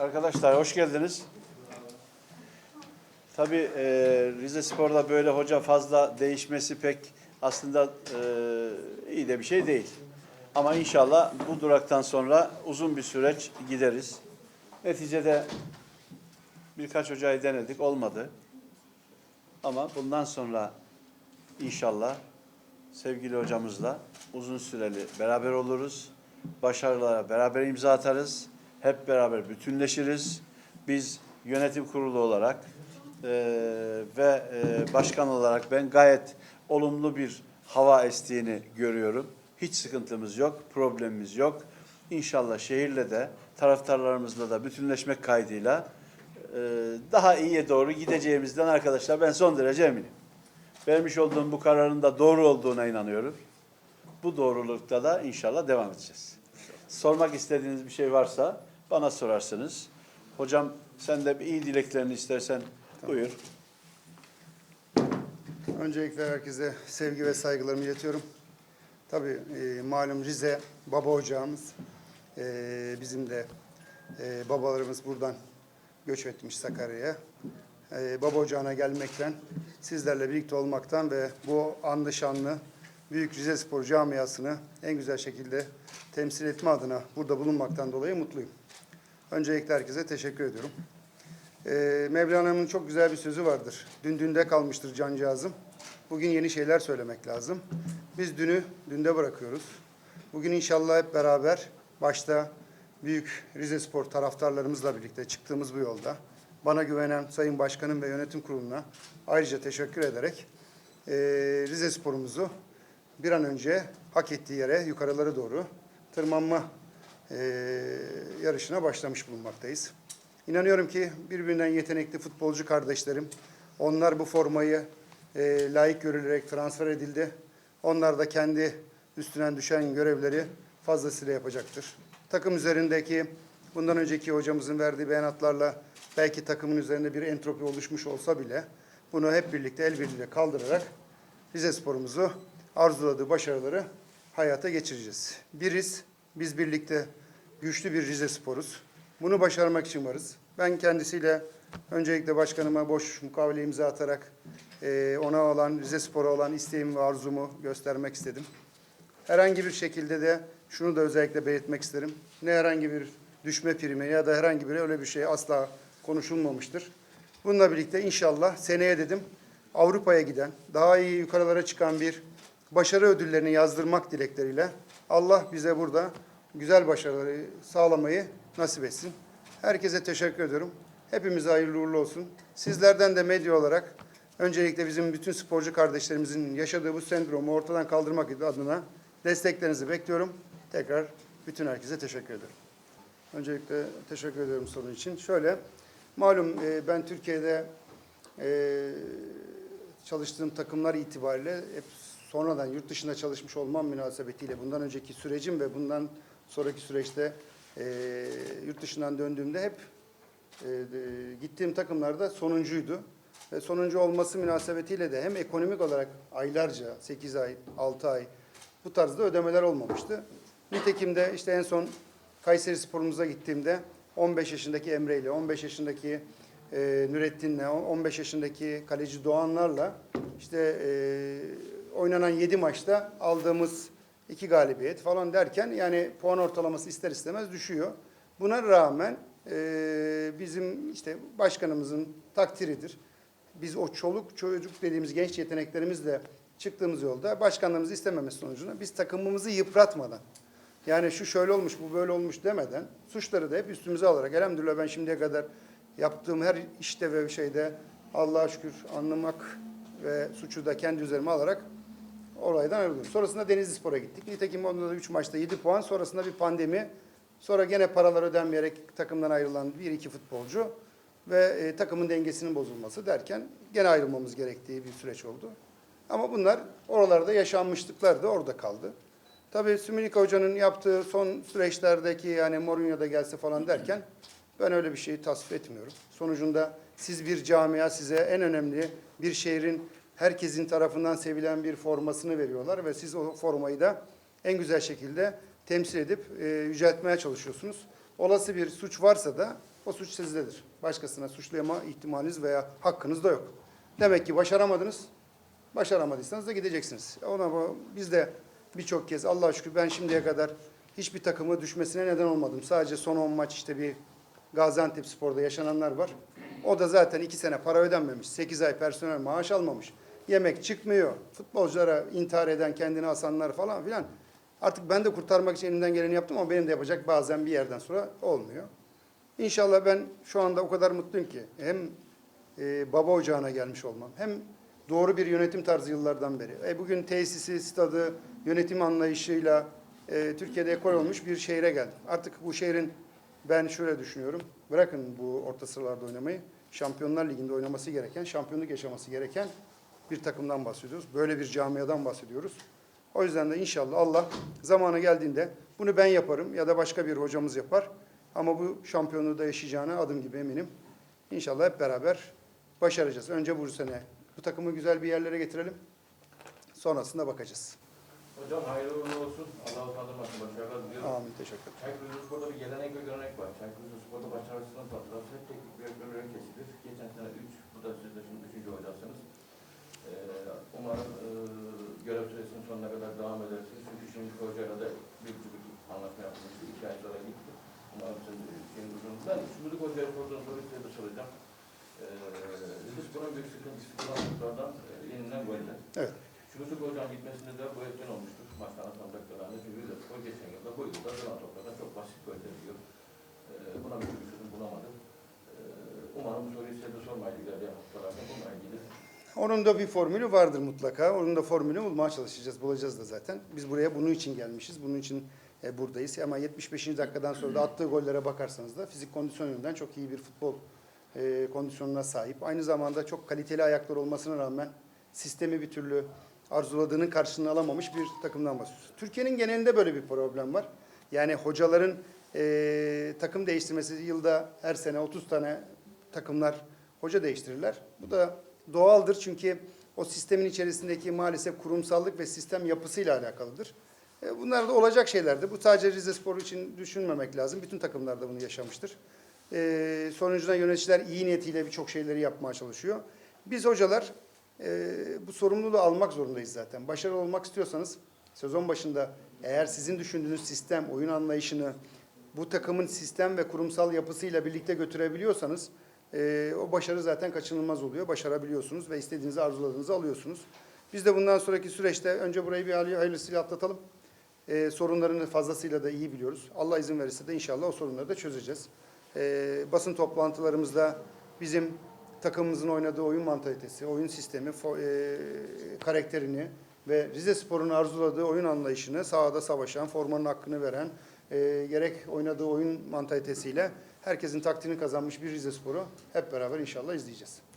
Arkadaşlar hoş geldiniz. Tabii e, Rize Spor'da böyle hoca fazla değişmesi pek aslında e, iyi de bir şey değil. Ama inşallah bu duraktan sonra uzun bir süreç gideriz. Neticede birkaç hocayı denedik olmadı. Ama bundan sonra inşallah sevgili hocamızla uzun süreli beraber oluruz. Başarılara beraber imza atarız. Hep beraber bütünleşiriz. Biz yönetim kurulu olarak eee, ve eee, başkan olarak ben gayet olumlu bir hava estiğini görüyorum. Hiç sıkıntımız yok, problemimiz yok. İnşallah şehirle de taraftarlarımızla da bütünleşmek kaydıyla eee, daha iyiye doğru gideceğimizden arkadaşlar ben son derece eminim. Vermiş olduğum bu kararın da doğru olduğuna inanıyorum. Bu doğrulukta da inşallah devam edeceğiz. Sormak istediğiniz bir şey varsa bana sorarsınız. Hocam sen de bir iyi dileklerini istersen buyur. Öncelikle herkese sevgi ve saygılarımı iletiyorum. Tabii e, malum Rize baba ocağımız. E, bizim de e, babalarımız buradan göç etmiş Sakarya'ya. E, baba ocağına gelmekten, sizlerle birlikte olmaktan ve bu anlı şanlı Büyük Rize Spor camiasını en güzel şekilde temsil etme adına burada bulunmaktan dolayı mutluyum. Öncelikle herkese teşekkür ediyorum. Ee, Mevlana'nın çok güzel bir sözü vardır. Dün dünde kalmıştır cancağızım. Bugün yeni şeyler söylemek lazım. Biz dünü dünde bırakıyoruz. Bugün inşallah hep beraber başta büyük Rize Spor taraftarlarımızla birlikte çıktığımız bu yolda bana güvenen Sayın Başkanım ve Yönetim Kurulu'na ayrıca teşekkür ederek ee, Rize Spor'umuzu bir an önce hak ettiği yere yukarılara doğru tırmanma ee, yarışına başlamış bulunmaktayız. İnanıyorum ki birbirinden yetenekli futbolcu kardeşlerim, onlar bu formayı e, layık görülerek transfer edildi. Onlar da kendi üstüne düşen görevleri fazlasıyla yapacaktır. Takım üzerindeki bundan önceki hocamızın verdiği beyanatlarla belki takımın üzerinde bir entropi oluşmuş olsa bile bunu hep birlikte el birliğiyle kaldırarak Rize sporumuzu arzuladığı başarıları hayata geçireceğiz. Biriz, biz birlikte güçlü bir Rize sporuz. Bunu başarmak için varız. Ben kendisiyle öncelikle başkanıma boş mukavele imza atarak eee, ona olan, Rize Spor'a olan isteğimi ve arzumu göstermek istedim. Herhangi bir şekilde de şunu da özellikle belirtmek isterim. Ne herhangi bir düşme primi ya da herhangi bir öyle bir şey asla konuşulmamıştır. Bununla birlikte inşallah seneye dedim Avrupa'ya giden, daha iyi yukarılara çıkan bir başarı ödüllerini yazdırmak dilekleriyle Allah bize burada güzel başarıları sağlamayı nasip etsin. Herkese teşekkür ediyorum. Hepimize hayırlı uğurlu olsun. Sizlerden de medya olarak öncelikle bizim bütün sporcu kardeşlerimizin yaşadığı bu sendromu ortadan kaldırmak adına desteklerinizi bekliyorum. Tekrar bütün herkese teşekkür ederim. Öncelikle teşekkür ediyorum sorun için. Şöyle, malum e, ben Türkiye'de e, çalıştığım takımlar itibariyle hep sonradan yurt dışında çalışmış olmam münasebetiyle bundan önceki sürecim ve bundan sonraki süreçte e, yurt dışından döndüğümde hep e, de- gittiğim takımlarda sonuncuydu. Ve sonuncu olması münasebetiyle de hem ekonomik olarak aylarca 8 ay, 6 ay bu tarzda ödemeler olmamıştı. Nitekim de işte en son Kayseri Spor'umuza gittiğimde 15 yaşındaki Emre ile 15 yaşındaki e, Nurettin'le 15 yaşındaki kaleci Doğanlar'la işte e, oynanan 7 maçta aldığımız iki galibiyet falan derken yani puan ortalaması ister istemez düşüyor. Buna rağmen e, bizim işte başkanımızın takdiridir. Biz o çoluk çocuk dediğimiz genç yeteneklerimizle çıktığımız yolda başkanlarımız istememesi sonucunda biz takımımızı yıpratmadan yani şu şöyle olmuş bu böyle olmuş demeden suçları da hep üstümüze alarak elhamdülillah ben şimdiye kadar yaptığım her işte ve şeyde Allah'a şükür anlamak ve suçu da kendi üzerime alarak olaydan ayrıldım. Sonrasında Denizli Spor'a gittik. Nitekim onda da 3 maçta 7 puan. Sonrasında bir pandemi. Sonra gene paralar ödenmeyerek takımdan ayrılan bir iki futbolcu ve e, takımın dengesinin bozulması derken gene ayrılmamız gerektiği bir süreç oldu. Ama bunlar oralarda yaşanmışlıklar da orada kaldı. Tabii Sümülika Hoca'nın yaptığı son süreçlerdeki yani Mourinho gelse falan derken ben öyle bir şeyi tasvip etmiyorum. Sonucunda siz bir camia size en önemli bir şehrin herkesin tarafından sevilen bir formasını veriyorlar ve siz o formayı da en güzel şekilde temsil edip e, yüceltmeye çalışıyorsunuz. Olası bir suç varsa da o suç sizdedir. Başkasına suçlayama ihtimaliniz veya hakkınız da yok. Demek ki başaramadınız. Başaramadıysanız da gideceksiniz. Ona biz de birçok kez Allah'a şükür ben şimdiye kadar hiçbir takımı düşmesine neden olmadım. Sadece son 10 maç işte bir Gaziantep Spor'da yaşananlar var. O da zaten 2 sene para ödenmemiş. 8 ay personel maaş almamış. Yemek çıkmıyor. Futbolculara intihar eden, kendini asanlar falan filan. Artık ben de kurtarmak için elimden geleni yaptım ama benim de yapacak bazen bir yerden sonra olmuyor. İnşallah ben şu anda o kadar mutluyum ki hem e, baba ocağına gelmiş olmam hem doğru bir yönetim tarzı yıllardan beri. E, bugün tesisi, stadı, yönetim anlayışıyla e, Türkiye'de ekol olmuş bir şehre geldim. Artık bu şehrin ben şöyle düşünüyorum. Bırakın bu orta sıralarda oynamayı. Şampiyonlar Ligi'nde oynaması gereken, şampiyonluk yaşaması gereken bir takımdan bahsediyoruz. Böyle bir camiadan bahsediyoruz. O yüzden de inşallah Allah zamanı geldiğinde bunu ben yaparım ya da başka bir hocamız yapar. Ama bu şampiyonluğu da yaşayacağına adım gibi eminim. İnşallah hep beraber başaracağız. Önce bu sene bu takımı güzel bir yerlere getirelim. Sonrasında bakacağız. Hocam hayırlı uğurlu olsun. Allah utandırmasın. Başarılar diliyorum. Amin. Teşekkür ederim. Çaykur Rizespor'da bir gelenek ve görenek var. Çaykur Rizespor'da başarısının faturası hep teknik direktörlere kesilir. Geçen sene 3, bu da siz de şimdi 3. hocasınız. Ee, umarım e, görev süresinin sonuna kadar devam edersiniz. Çünkü şimdi hocayla da bir buçuk iki anlaşma yapmıştı. İki ay sonra gitti. Umarım siz şimdi uzun. Ben Şimdilik hocaya sorduğum soruyu size de soracağım. Ee, Rizespor'un büyük sıkıntısı kullandıklardan e, yeniden goller. Evet. Şurutuk hocam gitmesinde de bu etken olmuştur. Maçtan son dakikalarında çünkü Rizespor geçen yılda bu yılda duran toplarda çok basit gol ediyor. Ee, buna bir çözüm bulamadım. Ee, umarım bu soruyu size de sormayı ilerleyen haftalarda bununla ilgili. Onun da bir formülü vardır mutlaka. Onun da formülünü bulmaya çalışacağız. Bulacağız da zaten. Biz buraya bunun için gelmişiz. Bunun için e, buradayız. Ama 75. dakikadan sonra da attığı gollere bakarsanız da fizik kondisyon yönünden çok iyi bir futbol e, kondisyonuna sahip. Aynı zamanda çok kaliteli ayaklar olmasına rağmen sistemi bir türlü arzuladığının karşılığını alamamış bir takımdan bahsediyoruz. Türkiye'nin genelinde böyle bir problem var. Yani hocaların e, takım değiştirmesi yılda her sene 30 tane takımlar hoca değiştirirler. Bu da doğaldır çünkü o sistemin içerisindeki maalesef kurumsallık ve sistem yapısıyla alakalıdır. E, Bunlar da olacak şeylerdir. Bu sadece Rize Spor için düşünmemek lazım. Bütün takımlar da bunu yaşamıştır. E, sonucunda yöneticiler iyi niyetiyle birçok şeyleri yapmaya çalışıyor. Biz hocalar e, bu sorumluluğu almak zorundayız zaten. Başarılı olmak istiyorsanız sezon başında eğer sizin düşündüğünüz sistem, oyun anlayışını bu takımın sistem ve kurumsal yapısıyla birlikte götürebiliyorsanız e, o başarı zaten kaçınılmaz oluyor. Başarabiliyorsunuz ve istediğinizi arzuladığınızı alıyorsunuz. Biz de bundan sonraki süreçte önce burayı bir hayırlı- hayırlısıyla atlatalım. E, sorunlarını fazlasıyla da iyi biliyoruz. Allah izin verirse de inşallah o sorunları da çözeceğiz. E, basın toplantılarımızda bizim takımımızın oynadığı oyun mantalitesi, oyun sistemi, e, karakterini ve Rize Spor'un arzuladığı oyun anlayışını sahada savaşan, formanın hakkını veren, e, gerek oynadığı oyun mantalitesiyle herkesin takdirini kazanmış bir Rize Spor'u hep beraber inşallah izleyeceğiz.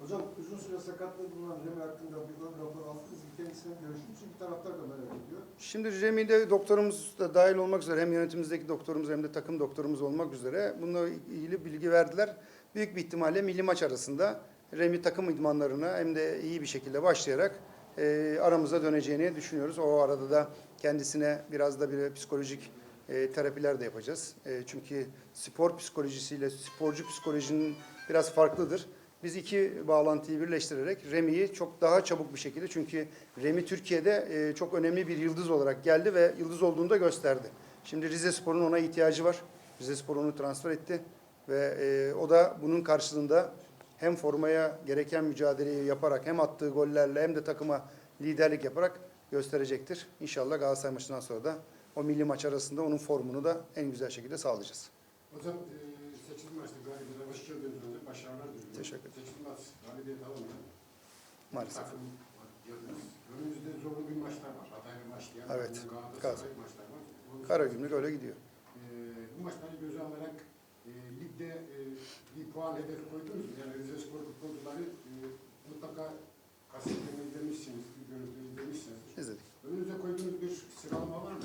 Hocam uzun süre sakatlığı bulunan Remi hakkında bir ön rapor aldınız mı? Kendisine görüştünüz çünkü taraftar da merak ediyor. Şimdi Remi'de doktorumuz da dahil olmak üzere hem yönetimimizdeki doktorumuz hem de takım doktorumuz olmak üzere bununla ilgili bilgi verdiler. Büyük bir ihtimalle milli maç arasında Remi takım idmanlarına hem de iyi bir şekilde başlayarak e, aramıza döneceğini düşünüyoruz. O arada da kendisine biraz da bir psikolojik e, terapiler de yapacağız. E, çünkü spor psikolojisiyle sporcu psikolojinin biraz farklıdır. Biz iki bağlantıyı birleştirerek Remi'yi çok daha çabuk bir şekilde çünkü Remi Türkiye'de e, çok önemli bir yıldız olarak geldi ve yıldız olduğunu da gösterdi. Şimdi Rize Spor'un ona ihtiyacı var. Rize Spor onu transfer etti ve e, o da bunun karşılığında hem formaya gereken mücadeleyi yaparak hem attığı gollerle hem de takıma liderlik yaparak gösterecektir. İnşallah Galatasaray maçından sonra da o milli maç arasında onun formunu da en güzel şekilde sağlayacağız. Hocam e, seçildi maçta galibiyete. Başarılar. Teşekkür ederim. Galibiyet. Maalesef. Takım. Önümüzde zorlu bir maçlar var. Hatay'la başlayan. Evet. Galatasaray. Maçlar var. Onun Karagümrük öyle gidiyor. E, bu maçları göze alarak e, ligde e, bir puan hedefi koydunuz mu? Yani Rize Spor futbolcuları e, mutlaka kastetlerini izlemişsiniz. Bir görüntü izlemişsiniz. İzledik. Önünüze koyduğunuz bir sıralama var mı?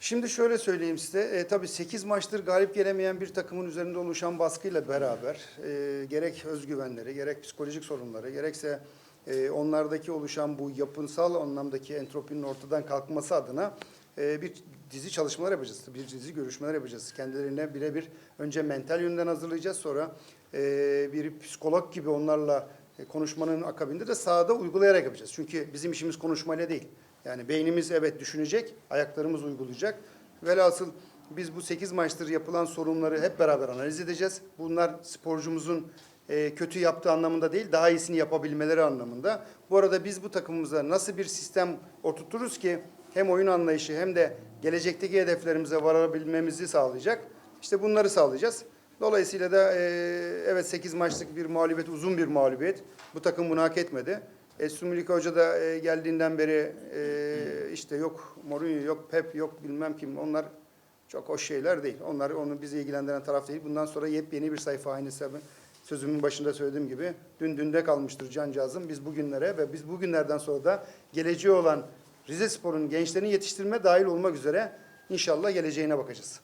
Şimdi şöyle söyleyeyim size. E, tabii 8 maçtır galip gelemeyen bir takımın üzerinde oluşan baskıyla beraber e, gerek özgüvenleri, gerek psikolojik sorunları, gerekse e, onlardaki oluşan bu yapısal anlamdaki entropinin ortadan kalkması adına e, bir dizi çalışmalar yapacağız. Bir dizi görüşmeler yapacağız. Kendilerine birebir önce mental yönden hazırlayacağız. Sonra e, bir psikolog gibi onlarla e, konuşmanın akabinde de sahada uygulayarak yapacağız. Çünkü bizim işimiz konuşmayla değil. Yani beynimiz evet düşünecek, ayaklarımız uygulayacak. Velhasıl biz bu 8 maçtır yapılan sorunları hep beraber analiz edeceğiz. Bunlar sporcumuzun e, kötü yaptığı anlamında değil, daha iyisini yapabilmeleri anlamında. Bu arada biz bu takımımıza nasıl bir sistem oturturuz ki hem oyun anlayışı hem de gelecekteki hedeflerimize varabilmemizi sağlayacak. İşte bunları sağlayacağız. Dolayısıyla da e, evet 8 maçlık bir mağlubiyet, uzun bir mağlubiyet. Bu takım bunu hak etmedi. E, Sumilika Hoca da e, geldiğinden beri e, işte yok Mourinho, yok Pep, yok bilmem kim. Onlar çok hoş şeyler değil. Onlar onu bizi ilgilendiren taraf değil. Bundan sonra yepyeni bir sayfa aynı sebep. Sözümün başında söylediğim gibi dün dünde kalmıştır cancağızım. Biz bugünlere ve biz bugünlerden sonra da geleceği olan Rize Spor'un gençlerini yetiştirme dahil olmak üzere inşallah geleceğine bakacağız.